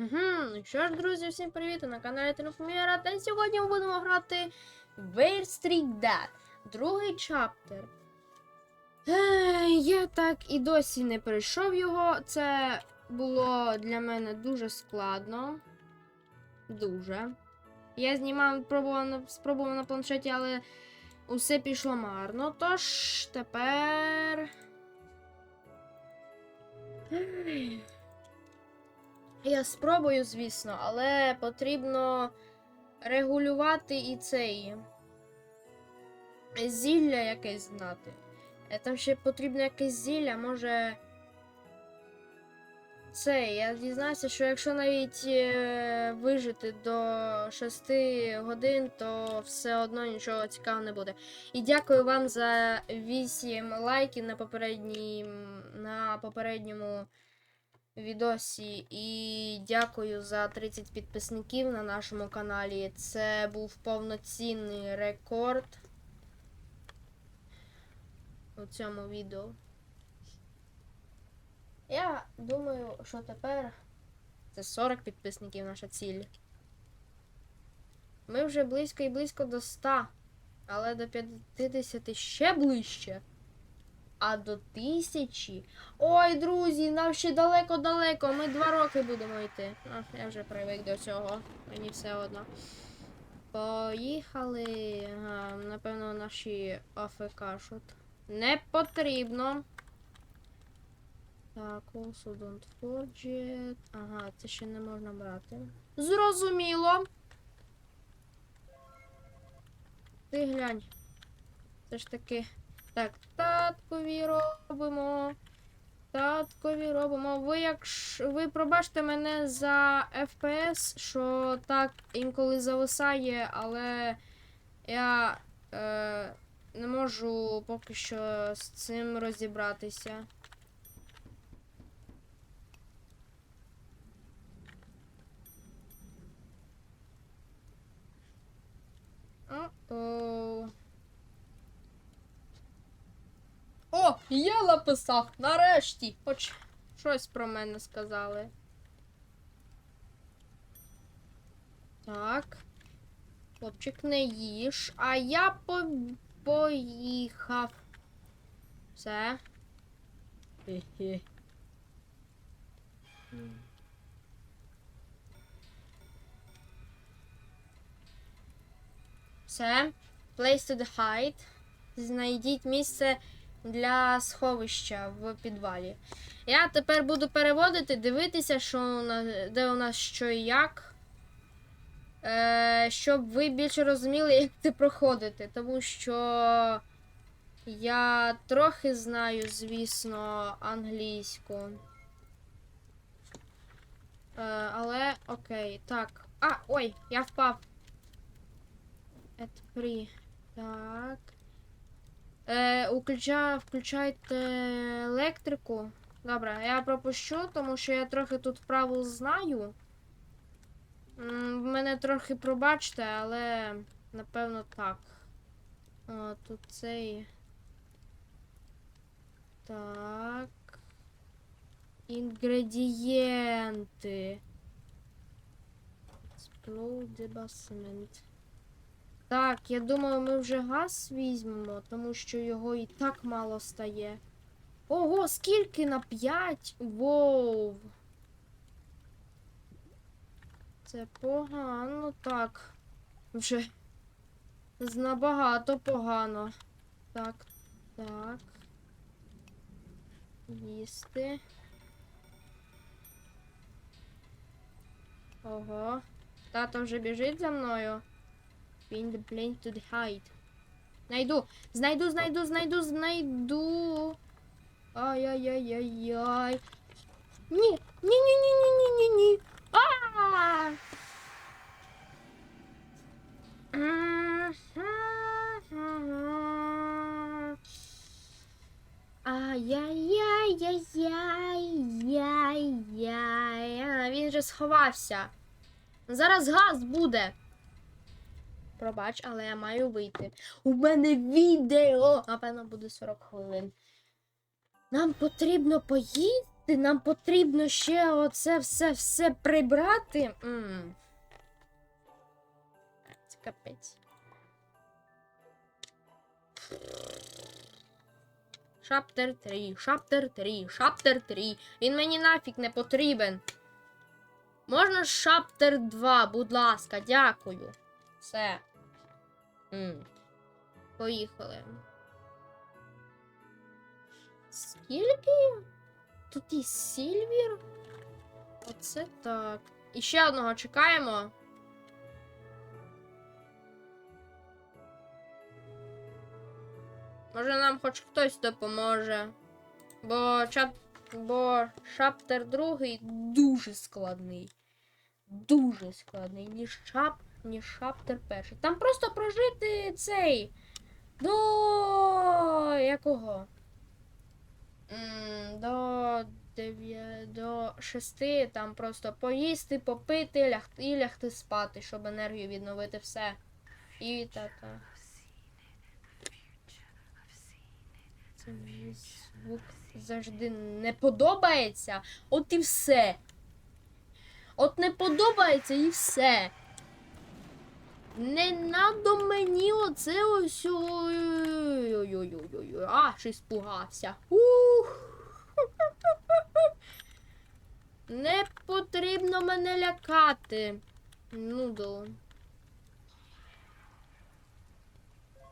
Угу. Що ж, друзі, всім привіт! На каналі Телефоміра. Та сьогодні ми будемо грати Where Street Dead. Другий чаптер. Я так і досі не пройшов його. Це було для мене дуже складно. Дуже. Я знімав, пробував, спробував на планшеті, але усе пішло марно. Тож тепер. Я спробую, звісно, але потрібно регулювати і цей зілля якесь знати. Е, Там ще потрібно якесь зілля, може. Це, я дізнався, що якщо навіть е, вижити до 6 годин, то все одно нічого цікавого не буде. І дякую вам за 8 лайків на попереднім, на попередньому відосі. І дякую за 30 підписників на нашому каналі. Це був повноцінний рекорд у цьому відео. Я думаю, що тепер це 40 підписників наша ціль. Ми вже близько і близько до 100, але до 50 ще ближче. А до тисячі. Ой, друзі, нам ще далеко-далеко. Ми два роки будемо йти. Ах, я вже привик до цього. Мені все одно. Поїхали. Ага, напевно, наші АФК шут. Не потрібно. Так, also don't forget. Ага, це ще не можна брати. Зрозуміло. Ти глянь. Це ж таки. Так, Так, таткові робимо. Таткові робимо. Ви як ж- ви пробачте мене за FPS, що так інколи зависає, але я е, не можу поки що з цим розібратися. О-оу. О, я написав! Нарешті! Хоч щось про мене сказали. Так. Хлопчик не їж, а я по... поїхав. Все. Все. Place to the hide. Знайдіть місце для сховища в підвалі. Я тепер буду переводити, дивитися, що у нас, де у нас що і як. Е, щоб ви більше розуміли, як це проходити. Тому що я трохи знаю, звісно, англійську. Е, але окей. Так. А, ой, я впав. Free. Так. Е, включа, включайте електрику. Добре, я пропущу, тому що я трохи тут правил знаю. Мене трохи пробачте, але напевно так. О, тут цей. Так. Інгредієнти. Explode basement. Так, я думаю, ми вже газ візьмемо, тому що його і так мало стає. Ого, скільки на 5? Воу. Це погано, так. Вже набагато погано. Так, так. Їсти. Ого. Тато вже біжить за мною. Pin the plane to the hide. Знайду, знайду, знайду, знайду, знайду. Ай-яй-яй-яй-яй. Ні, ні, ні, ні, ні, ні, ні, ні. А! Ай-яй-яй-яй-яй-яй. Він же сховався. Зараз газ буде. Пробач, але я маю вийти. У мене відео. Напевно, буде 40 хвилин. Нам потрібно поїсти. Нам потрібно ще оце все все прибрати. м Це капець. Шаптер 3, шаптер 3, шаптер 3. Він мені нафіг не потрібен. Можна шаптер 2, будь ласка, дякую. Все. М. Поїхали. Скільки? Тут і Сільвір? Оце так. І ще одного чекаємо. Може нам хоч хтось допоможе. Бо чап... Бо шаптер другий дуже складний. Дуже складний, ніж чап, ніж шаптер перший. Там просто прожити цей. До якого? До 9, до 6 там просто поїсти, попити, лягти і лягти спати, щоб енергію відновити все. І мені звук завжди не подобається. От і все. От не подобається і все. Не надо мені оце ось. Ой-ой-ой-ой-ой. Аж іспугався. Ух. Не потрібно мене лякати. Нудл.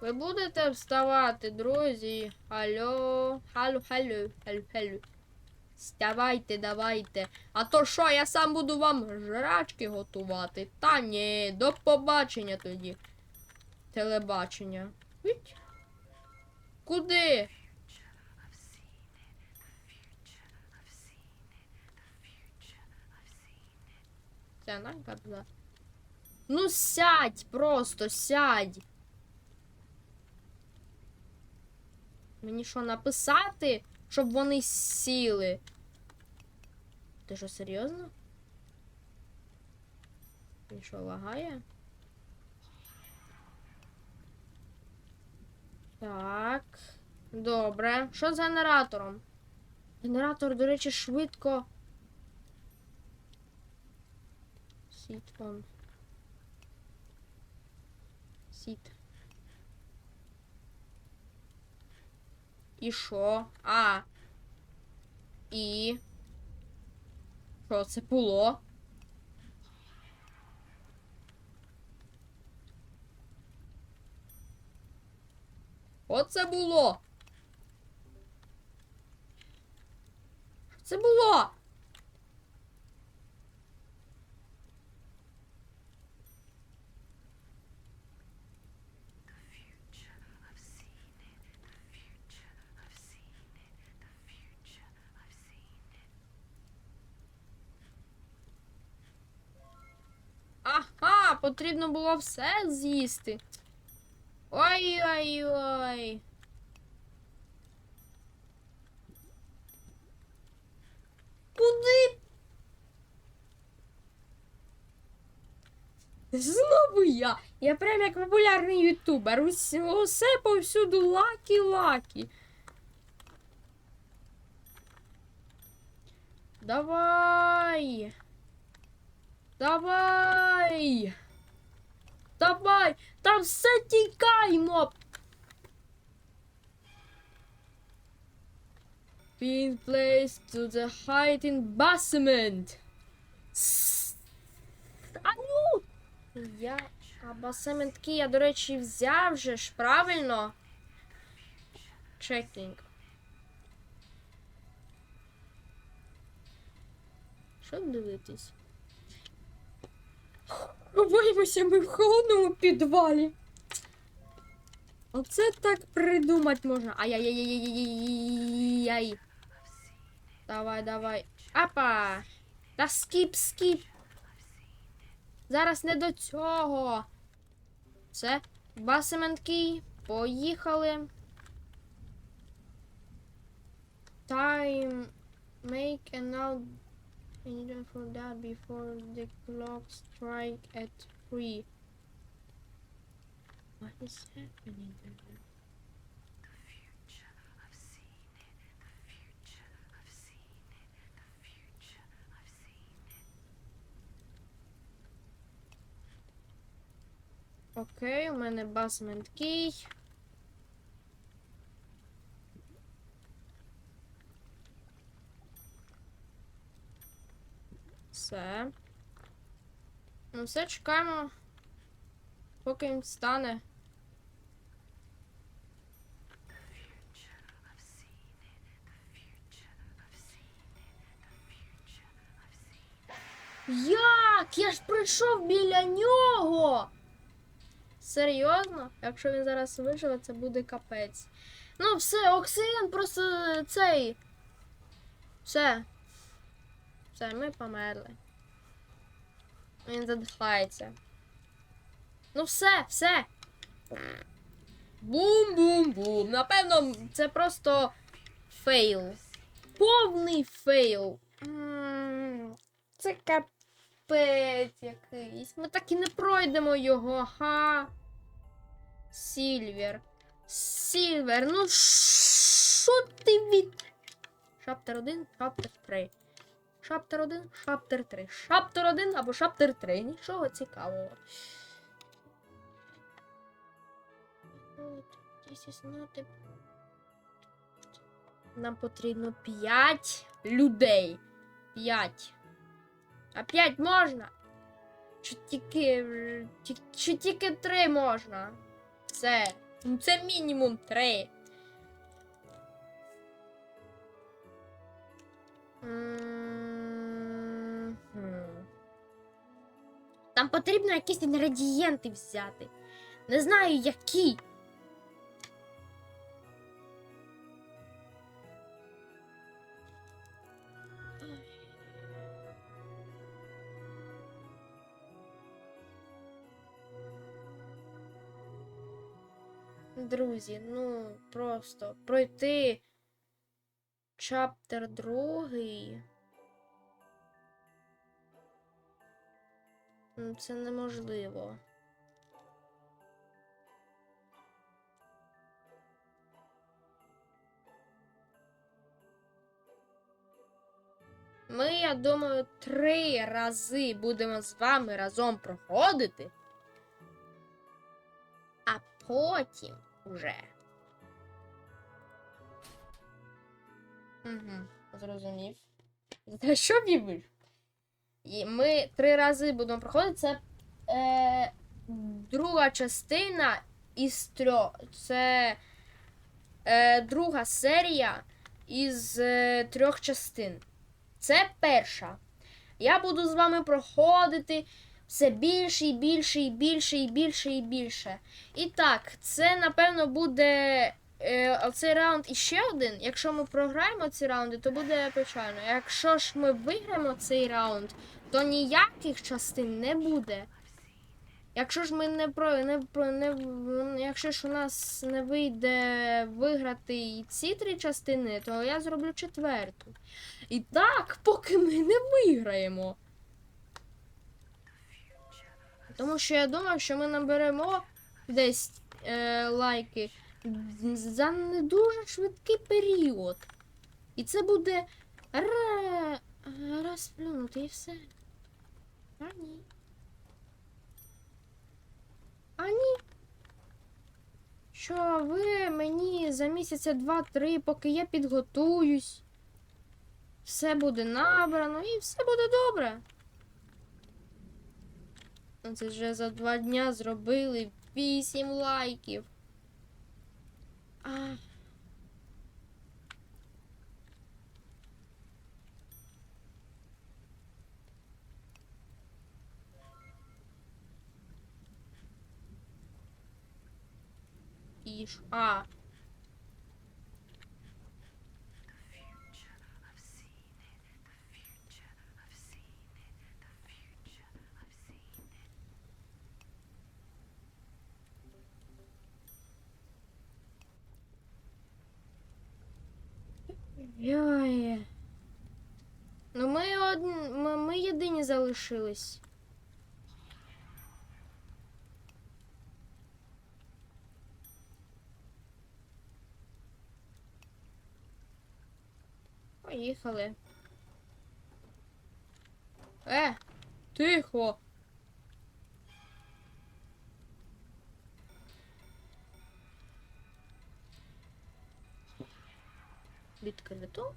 Ви будете вставати, друзі? Алло, алло, алло, алло, алло. Вставайте, давайте. А то що, я сам буду вам жрачки готувати? Та ні, до побачення тоді. Телебачення. Віть. Куди? Це Нанька була. Ну сядь, просто сядь. Мені що написати, щоб вони сіли? Ти що, серйозно? Він що, лагає? Так. Добре. Що з генератором? Генератор, до речі, швидко. Сіт он. Сіт. І що? А. І. Що це було? Оце було. Це було? Потрібно було все з'їсти. Ой-ой-ой. Куди? Знову я. Я прям як популярний ютубер. Ус- Усе повсюду лакі-лакі. Давай. Давай. Давай. Там все тікаймо. Being placed to the in basement. А ну! Я. А басементки я, до речі, взяв же ж, правильно? Чекінг. Що дивитись? Ховаємося ми в холодному підвалі. Оце так придумати можна. Ай-яй-яй-яй-яй-яй-яй. Давай, давай. Апа! Та скіп, скіп. Зараз не до цього. Це басементки. Поїхали. Time. Make an I need for that before the clock strike at three. What is happening there? Окей, у мене basement key. Все. Ну, все, чекаємо. Поки він встане. Як? Я ж прийшов біля нього. Серйозно? Якщо він зараз виживе, це буде капець. Ну, все, Оксиген просто цей. Все. Все, ми померли. Він задихається. Ну все, все. Бум-бум-бум. Напевно, це просто фейл. Повний фейл. Це капець якийсь. Ми так і не пройдемо його, ха. Сільвер. Сільвер, ну що ти від. Шаптер 1, шаптер 3. Шаптер 1, шаптер 3. Шаптер 1 або шаптер 3. Нічого цікавого. Нам потрібно 5 людей. 5. А 5 можна? Чи тільки. Чи тільки 3 можна? Це. Ну, Це мінімум 3. Мгм. Там потрібно якісь інгредієнти взяти. Не знаю які. Друзі, ну просто пройти чаптер другий. Це неможливо. Ми, я думаю, три рази будемо з вами разом проходити. А потім уже. Угу, зрозумів. За що бібиш? І ми три рази будемо проходити. Це е, друга частина із трьох. Це е, друга серія із е, трьох частин. Це перша. Я буду з вами проходити все більше і більше, і більше, і більше, і більше. І так, це, напевно, буде е, оцей раунд іще один. Якщо ми програємо ці раунди, то буде печально. Якщо ж ми виграємо цей раунд, то ніяких частин не буде. Якщо ж ми не про не про не якщо ж у нас не вийде виграти і ці три частини, то я зроблю четверту. І так, поки ми не виграємо. Тому що я думав, що ми наберемо десь е, лайки за не дуже швидкий період. І це буде ра... розплюнути і все. А ні. А ні. Що ви мені за місяця два-три, поки я підготуюсь. Все буде набрано і все буде добре. Ну, Це вже за два дня зробили 8 лайків. А. І. А. Йой. Ну ми, од... ми, ми єдині залишились. Поїхали. Е, тихо. Відкрито.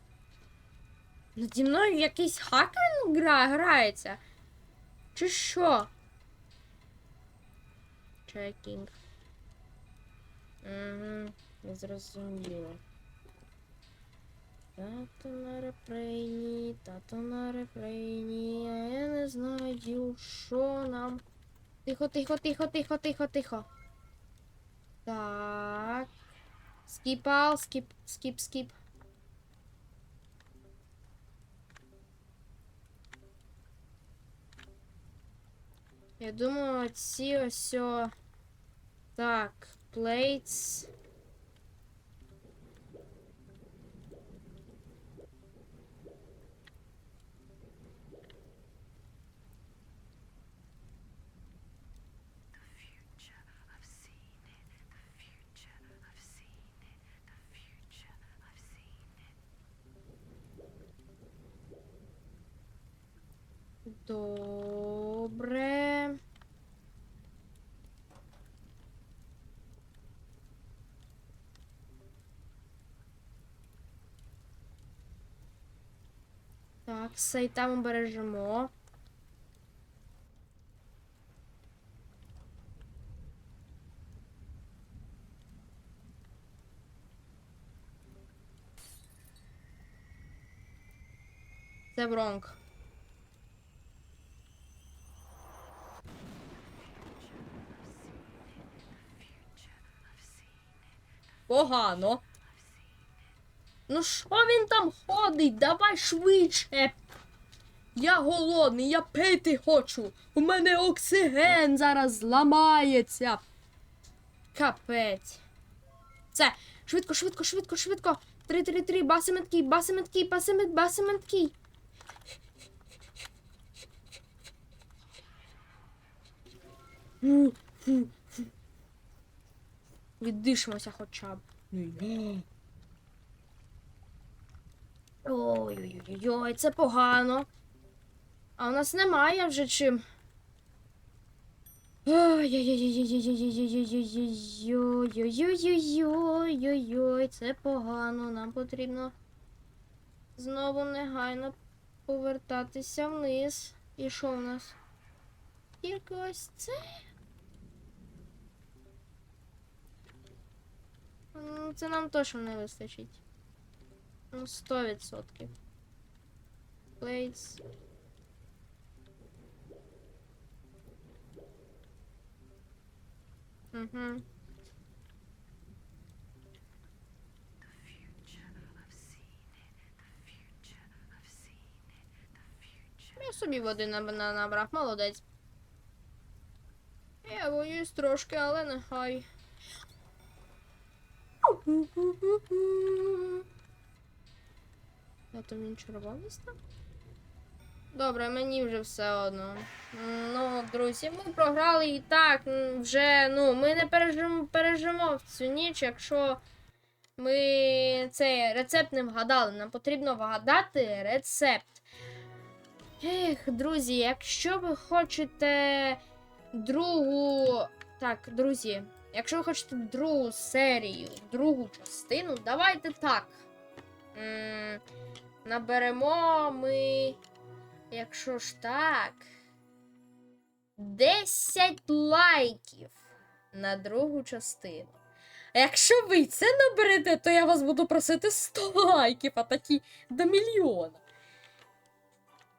Наді мною якийсь хакер гра, грається. Чи що? Чекінг. Угу, не зрозуміло. Тато на репрейні, тато на репрейні, а я не знаю, що нам. Тихо, тихо, тихо, тихо, тихо, тихо. Так. Скіпал, скіп, скіп, скіп. Я думаю, ці о- Так, plates. I've Так, цей там бережемо. Це бронк. Погано. Ну що він там ходить? Давай швидше. Я голодний, я пити хочу. У мене оксиген зараз зламається. Капець. Все, швидко, швидко, швидко, швидко. Три, три, три, басименткий. Фу, фу, фу. Віддишимося хоча б. Ой-ой-ой, це погано. А у нас немає вже чим. Ой-ой-ой, це погано. Нам потрібно знову негайно повертатися вниз. І що в нас? Тільки ось це. Ну, це нам точно не вистачить. Ну, Сто відсотків. Плейс. Угу. Я собі води набрав, молодець. Я боюсь трошки, але нехай. Я там він червоність там? Добре, мені вже все одно. Ну, друзі, ми програли і так. Вже, ну, ми не пережимо, пережимо в цю ніч, якщо ми цей рецепт не вгадали. Нам потрібно вгадати рецепт. Ех, друзі, якщо ви хочете другу. Так, друзі, якщо ви хочете другу серію, другу частину, давайте так. Наберемо ми. Якщо ж так. 10 лайків на другу частину. Якщо ви це наберете, то я вас буду просити 100 лайків, а такі до мільйона.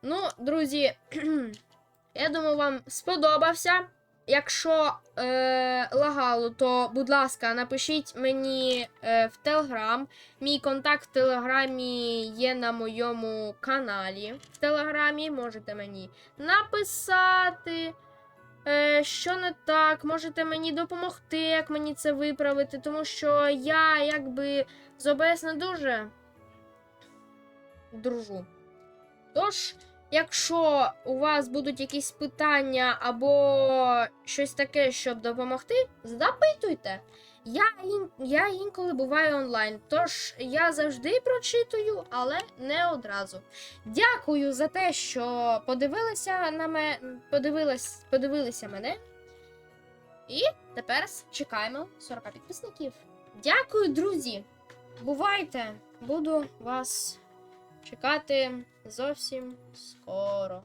Ну, друзі, я думаю, вам сподобався. Якщо е, лагало, то, будь ласка, напишіть мені е, в Телеграм. Мій контакт в Телеграмі є на моєму каналі. В Телеграмі можете мені написати, е, що не так, можете мені допомогти, як мені це виправити, тому що я якби з ОБС не дуже дружу. Тож, якщо у вас будуть якісь питання або щось таке, щоб допомогти, запитуйте. Я, ін... я інколи буваю онлайн, тож я завжди прочитую, але не одразу. Дякую за те, що подивилися на мене, подивились... подивилися мене. І тепер чекаємо 40 підписників. Дякую, друзі! Бувайте! буду вас чекати зовсім скоро.